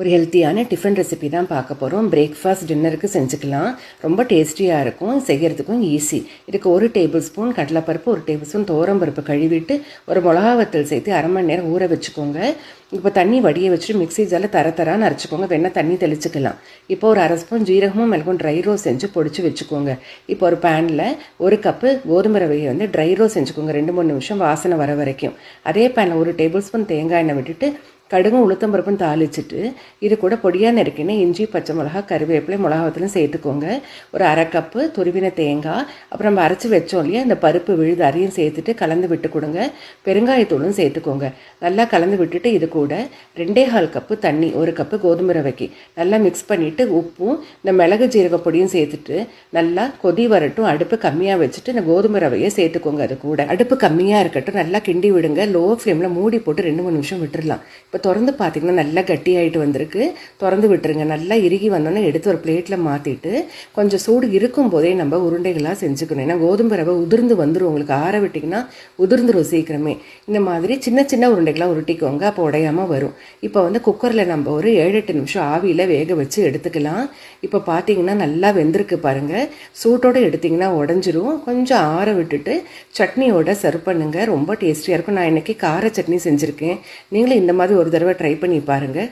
ஒரு ஹெல்த்தியான tiffin recipe தான் பார்க்க போகிறோம் பிரேக்ஃபாஸ்ட் டின்னருக்கு செஞ்சுக்கலாம். ரொம்ப டேஸ்டியாக இருக்கும். செய்கிறதுக்கும் ஈஸி இதுக்கு ஒரு டேபிள் ஸ்பூன் கடலைப்பருப்பு ஒரு டேபிள் ஸ்பூன் தோரம்பருப்பு கழுவிட்டு ஒரு மிளகா வத்தல் சேர்த்து அரை மணி நேரம் ஊற வச்சுக்கோங்க. இப்போ தண்ணி வடிய வச்சுட்டு மிக்ஸி ஜாரில் தர தரான்னு அரைச்சிக்கோங்க. வேணால் தண்ணி தெளிச்சுக்கலாம். இப்போ ஒரு அரை ஸ்பூன் ஜீரகமும் மிளகும் ட்ரை ரோஸ் செஞ்சு பொடிச்சு வச்சுக்கோங்க. இப்போ ஒரு பேனில் ஒரு கப்பு கோதுமை ரவையை வந்து ட்ரை ரோஸ் செஞ்சுக்கோங்க. ரெண்டு மூணு நிமிஷம் வாசனை வர வரைக்கும். அதே பேனில் ஒரு டேபிள் ஸ்பூன் தேங்காய் எண்ணெய் விட்டுட்டு கடுகும் உளுத்தம்பருப்பும் தாளிச்சிட்டு இது கூட பொடியாக நெருக்கின இஞ்சி பச்சை மிளகா கருவேப்பிலை மிளகாவத்திலும் சேர்த்துக்கோங்க. ஒரு அரை கப்பு துருவின தேங்காய் அப்புறம் நம்ம அரைச்சி வச்சோம் இல்லையா இந்த பருப்பு விழுது அரியும் சேர்த்துட்டு கலந்து விட்டு கொடுங்க. பெருங்காயத்தூளும் சேர்த்துக்கோங்க. நல்லா கலந்து விட்டுட்டு இது கூட ரெண்டே கால் கப்பு தண்ணி ஒரு கப்பு கோதுமை ரவைக்கு. நல்லா மிக்ஸ் பண்ணிவிட்டு உப்பும் இந்த மிளகு ஜீரக பொடியும் சேர்த்துட்டு நல்லா கொதி வரட்டும் அடுப்பு கம்மியாக வச்சுட்டு இந்த கோதுமை ரவையை சேர்த்துக்கோங்க அது கூட. அடுப்பு கம்மியாக இருக்கட்டும் நல்லா கிண்டி விடுங்க. லோ ஃப்ளேமில் மூடி போட்டு ரெண்டு மூணு நிமிஷம் விட்டுடலாம் இப்போ திறந்து பார்த்தீங்கன்னா நல்லா கட்டியாயிட்டு வந்திருக்கு. திறந்து விட்டுருங்க. நல்லா இறுகி வந்தோன்னே எடுத்து ஒரு பிளேட்டில் மாற்றிட்டு கொஞ்சம் சூடு இருக்கும் போதே நம்ம உருண்டைகளாக செஞ்சுக்கணும். ஏன்னா கோதுமை ரவை உதிர்ந்து வந்துடும் உங்களுக்கு ஆற விட்டிங்கன்னா உதிர்ந்துடும் சீக்கிரமே. இந்த மாதிரி சின்ன சின்ன உருண்டைகளாக உருட்டிக்கோங்க. அப்போ உடையாமல் வரும். இப்போ வந்து குக்கரில் நம்ம ஒரு ஏழு எட்டு நிமிஷம் ஆவியில் வேக வச்சு எடுத்துக்கலாம். இப்போ பார்த்தீங்கன்னா நல்லா வெந்திருக்கு பாருங்கள் சூட்டோடு எடுத்திங்கன்னா உடஞ்சிரும். கொஞ்சம் ஆற விட்டுட்டு சட்னியோட சர்வ் பண்ணுங்கள் ரொம்ப டேஸ்டியாக இருக்கும். நான் இன்றைக்கி கார சட்னி செஞ்சுருக்கேன். நீங்களும் இந்த மாதிரி ஒரு தடவை ட்ரை பண்ணி பாருங்கள்